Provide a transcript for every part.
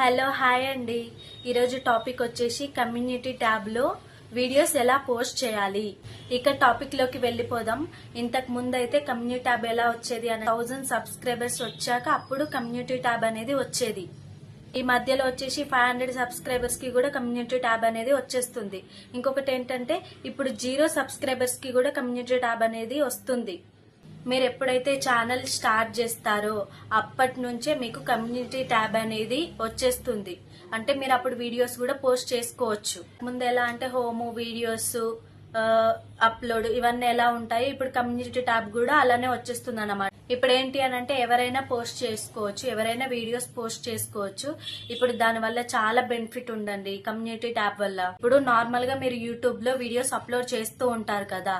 Hello hi అండి. ఈరోజు topic వచ్చేసి కమ్యూనిటీ ట్యాబ్లో వీడియోస్ ఎలా పోస్ట్ చేయాలి. ఇక టాపిక్లోకి వెళ్ళిపోదాం. ఇంతకు ముందు అయితే కమ్యూనిటీ ట్యాబ్ ఎలా వచ్చేది అని థౌజండ్ సబ్స్క్రైబర్స్ వచ్చాక అప్పుడు కమ్యూనిటీ ట్యాబ్ అనేది వచ్చేది. ఈ మధ్యలో వచ్చేసి ఫైవ్ హండ్రెడ్ సబ్స్క్రైబర్స్కి కూడా కమ్యూనిటీ ట్యాబ్ అనేది వచ్చేస్తుంది. ఇంకొకటి ఏంటంటే ఇప్పుడు జీరో సబ్స్క్రైబర్స్కి కూడా కమ్యూనిటీ ట్యాబ్ అనేది వస్తుంది. మీరు ఎప్పుడైతే ఛానల్ స్టార్ట్ చేస్తారో అప్పటి నుంచే మీకు కమ్యూనిటీ ట్యాబ్ అనేది వచ్చేస్తుంది. అంటే మీరు అప్పుడు వీడియోస్ కూడా పోస్ట్ చేసుకోవచ్చు. ముందు ఎలా అంటే హోము వీడియోస్ అప్లోడ్ ఇవన్నీ ఎలా ఉంటాయి ఇప్పుడు కమ్యూనిటీ ట్యాబ్ కూడా అలానే వచ్చేస్తుంది అన్నమాట ఇప్పుడు ఏంటి అని అంటే ఎవరైనా పోస్ట్ చేసుకోవచ్చు ఎవరైనా వీడియోస్ పోస్ట్ చేసుకోవచ్చు. ఇప్పుడు దాని వల్ల చాలా బెనిఫిట్ ఉందండి కమ్యూనిటీ ట్యాబ్ వల్ల. ఇప్పుడు నార్మల్గా మీరు యూట్యూబ్లో వీడియోస్ అప్లోడ్ చేస్తూ ఉంటారు కదా.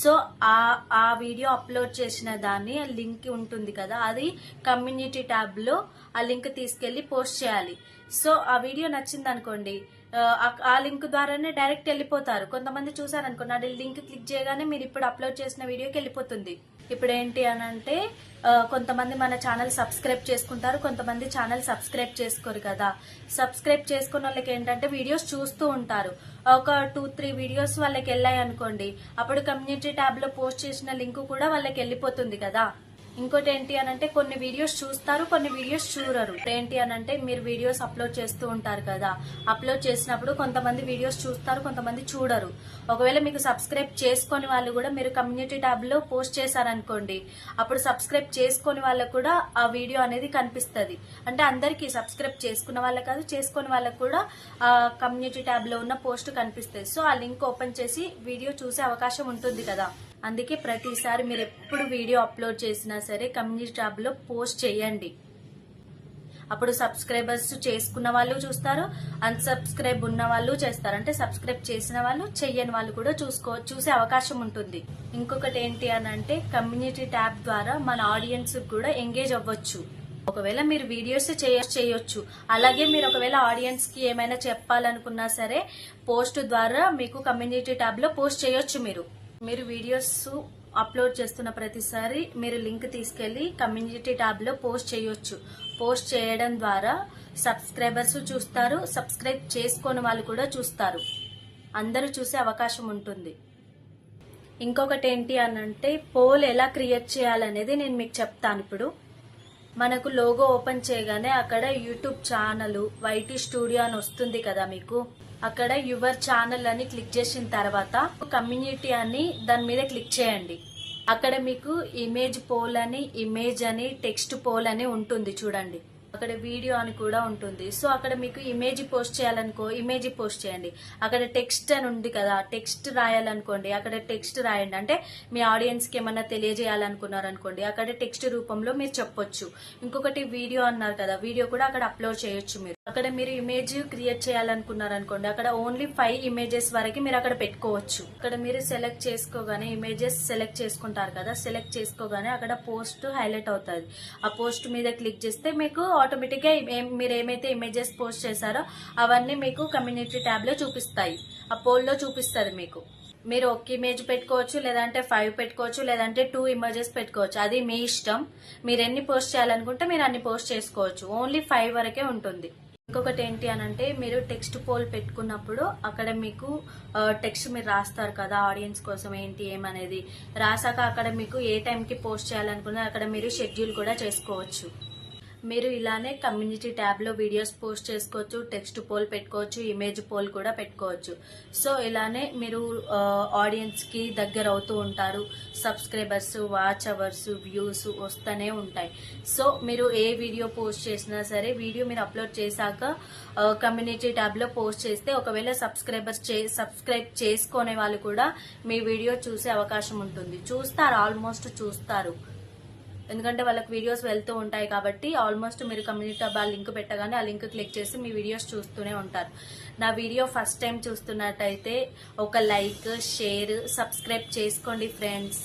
సో ఆ ఆ వీడియో అప్లోడ్ చేసిన దాన్ని లింక్ ఉంటుంది కదా అది కమ్యూనిటీ ట్యాబ్లో ఆ లింక్ తీసుకెళ్ళి పోస్ట్ చేయాలి. సో ఆ వీడియో నచ్చింది అనుకోండి ఆ- లింక్ ద్వారానే డైరెక్ట్ వెళ్ళిపోతారు. కొంతమంది చూసారనుకో నా లింక్ క్లిక్ చేయగానే మీరు ఇప్పుడు అప్లోడ్ చేసిన వీడియోకి వెళ్ళిపోతుంది. ఇప్పుడు ఏంటి అని అంటే కొంతమంది మన ఛానల్ సబ్స్క్రైబ్ చేసుకుంటారు కొంతమంది ఛానల్ సబ్స్క్రైబ్ చేసుకోరు కదా. సబ్స్క్రైబ్ చేసుకున్న వాళ్ళకి ఏంటంటే వీడియోస్ చూస్తూ ఉంటారు. ఒక టూ త్రీ వీడియోస్ వాళ్ళకి వెళ్ళాయి అనుకోండి అప్పుడు కమ్యూనిటీ ట్యాబ్లో పోస్ట్ చేసిన లింక్ కూడా వాళ్ళకి వెళ్ళిపోతుంది కదా. ఇంకోటి ఏంటి అని అంటే కొన్ని వీడియోస్ చూస్తారు కొన్ని వీడియోస్ చూడరు. ఏంటి అని అంటే మీరు వీడియోస్ అప్లోడ్ చేస్తూ ఉంటారు కదా అప్లోడ్ చేసినప్పుడు కొంతమంది వీడియోస్ చూస్తారు కొంతమంది చూడరు. ఒకవేళ మీకు సబ్స్క్రైబ్ చేసుకొని వాళ్ళు కూడా మీరు కమ్యూనిటీ ట్యాబ్లో పోస్ట్ చేశారనుకోండి అప్పుడు సబ్స్క్రైబ్ చేసుకొని వాళ్ళకు కూడా ఆ వీడియో అనేది కనిపిస్తుంది. అంటే అందరికీ సబ్స్క్రైబ్ చేసుకున్న వాళ్ళకి కాదు చేసుకొని వాళ్ళకు కూడా ఆ కమ్యూనిటీ ట్యాబ్లో ఉన్న పోస్ట్ కనిపిస్తుంది. సో ఆ లింక్ ఓపెన్ చేసి వీడియో చూసే అవకాశం ఉంటుంది కదా. అందుకే ప్రతిసారి మీరు ఎప్పుడు వీడియో అప్లోడ్ చేసినా సరే కమ్యూనిటీ ట్యాబ్లో పోస్ట్ చేయండి. అప్పుడు సబ్స్క్రైబర్స్ చేసుకున్న వాళ్ళు చూస్తారు అన్సబ్స్క్రైబ్ ఉన్న వాళ్ళు చేస్తారు. అంటే సబ్స్క్రైబ్ చేసిన వాళ్ళు చెయ్యని వాళ్ళు కూడా చూసుకో చూసే అవకాశం ఉంటుంది. ఇంకొకటి ఏంటి అని అంటే కమ్యూనిటీ ట్యాబ్ ద్వారా మన ఆడియన్స్ కూడా ఎంగేజ్ అవ్వచ్చు. ఒకవేళ మీరు వీడియోస్ చేయ చేయొచ్చు. అలాగే మీరు ఒకవేళ ఆడియన్స్కి ఏమైనా చెప్పాలనుకున్నా సరే పోస్ట్ ద్వారా మీకు కమ్యూనిటీ ట్యాబ్లో పోస్ట్ చేయొచ్చు మీరు. మీరు వీడియోస్ అప్లోడ్ చేస్తున్న ప్రతిసారి మీరు లింక్ తీసుకెళ్ళి కమ్యూనిటీ ట్యాబ్లో పోస్ట్ చేయొచ్చు. పోస్ట్ చేయడం ద్వారా సబ్స్క్రైబర్స్ చూస్తారు సబ్స్క్రైబ్ చేసుకోని వాళ్ళు కూడా చూస్తారు. అందరూ చూసే అవకాశం ఉంటుంది. ఇంకొకటి ఏంటి అని అంటే పోల్ ఎలా క్రియేట్ చేయాలనేది నేను మీకు చెప్తాను ఇప్పుడు. మనకు లోగో ఓపెన్ చేయగానే అక్కడ యూట్యూబ్ ఛానల్ వైటీ స్టూడియో అని వస్తుంది కదా మీకు. అక్కడ యువర్ ఛానల్ అని క్లిక్ చేసిన తర్వాత కమ్యూనిటీ అని దాని మీద క్లిక్ చేయండి. అక్కడ మీకు ఇమేజ్ పోల్ అని ఇమేజ్ అని టెక్స్ట్ పోల్ అని ఉంటుంది చూడండి. అక్కడ వీడియో అని కూడా ఉంటుంది. సో అక్కడ మీకు ఇమేజ్ పోస్ట్ చేయాలనుకో ఇమేజ్ పోస్ట్ చేయండి. అక్కడ టెక్స్ట్ అని ఉంది కదా టెక్స్ట్ రాయాలనుకోండి అక్కడ టెక్స్ట్ రాయండి. అంటే మీ ఆడియన్స్కి ఏమన్నా తెలియజేయాలనుకున్నారు అనుకోండి అక్కడ టెక్స్ట్ రూపంలో మీరు చెప్పొచ్చు. ఇంకొకటి వీడియో అన్నారు కదా వీడియో కూడా అక్కడ అప్లోడ్ చేయొచ్చు మీరు. అక్కడ మీరు ఇమేజ్ క్రియేట్ చేయాలనుకున్నారు అనుకోండి అక్కడ ఓన్లీ ఫైవ్ ఇమేజెస్ వరకు మీరు అక్కడ పెట్టుకోవచ్చు. అక్కడ మీరు సెలెక్ట్ చేసుకోగానే ఇమేజెస్ సెలెక్ట్ చేసుకుంటారు కదా సెలెక్ట్ చేసుకోగానే అక్కడ పోస్ట్ హైలైట్ అవుతుంది. ఆ పోస్ట్ మీద క్లిక్ చేస్తే మీకు ఆటోమేటిక్గా ఏం- మీరు ఏమైతే ఇమేజెస్ పోస్ట్ చేశారో అవన్నీ మీకు కమ్యూనిటీ ట్యాబ్లో చూపిస్తాయి. ఆ పోల్లో చూపిస్తుంది మీకు. మీరు ఒక ఇమేజ్ పెట్టుకోవచ్చు లేదంటే ఫైవ్ పెట్టుకోవచ్చు లేదంటే టూ ఇమేజెస్ పెట్టుకోవచ్చు. అది మీ ఇష్టం. మీరు ఎన్ని పోస్ట్ చేయాలనుకుంటే మీరు అన్ని పోస్ట్ చేసుకోవచ్చు. ఓన్లీ ఫైవ్ వరకే ఉంటుంది. ఇంకొకటి ఏంటి అని అంటే మీరు టెక్స్ట్ పోల్ పెట్టుకున్నప్పుడు అక్కడ మీకు టెక్స్ట్ మీరు రాస్తారు కదా ఆడియన్స్ కోసం ఏంటి ఏమనేది. రాసాక అక్కడ మీకు ఏ టైంకి పోస్ట్ చేయాలనుకున్నా అక్కడ మీరు షెడ్యూల్ కూడా చేసుకోవచ్చు. మీరు ఇలానే కమ్యూనిటీ ట్యాబ్లో వీడియోస్ పోస్ట్ చేసుకోవచ్చు టెక్స్ట్ పోల్ పెట్టుకోవచ్చు ఇమేజ్ పోల్ కూడా పెట్టుకోవచ్చు. సో ఇలానే మీరు ఆడియన్స్కి దగ్గర అవుతూ ఉంటారు. సబ్స్క్రైబర్స్ వాచ్ అవర్స్ వ్యూస్ వస్తూనే ఉంటాయి. సో మీరు ఏ వీడియో పోస్ట్ చేసినా సరే వీడియో మీరు అప్లోడ్ చేశాక కమ్యూనిటీ ట్యాబ్లో పోస్ట్ చేస్తే ఒకవేళ సబ్స్క్రైబర్స్ సబ్స్క్రైబ్ చేసుకునే వాళ్ళు కూడా మీ వీడియో చూసే అవకాశం ఉంటుంది. చూస్తారు ఆల్మోస్ట్ చూస్తారు. ఎందుకంటే వాళ్ళకి వీడియోస్ వెళ్తూ ఉంటాయి కాబట్టి ఆల్మోస్ట్ మీరు కమ్యూనిటీ టాబ్ ఆ లింక్ పెట్టగానే ఆ లింక్ క్లిక్ చేసి మీ వీడియోస్ చూస్తూనే ఉంటారు. నా వీడియో ఫస్ట్ టైం చూస్తున్నట్టయితే ఒక లైక్ షేర్ సబ్స్క్రైబ్ చేసుకోండి ఫ్రెండ్స్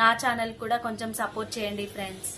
నా ఛానల్ కూడా కొంచెం సపోర్ట్ చేయండి ఫ్రెండ్స్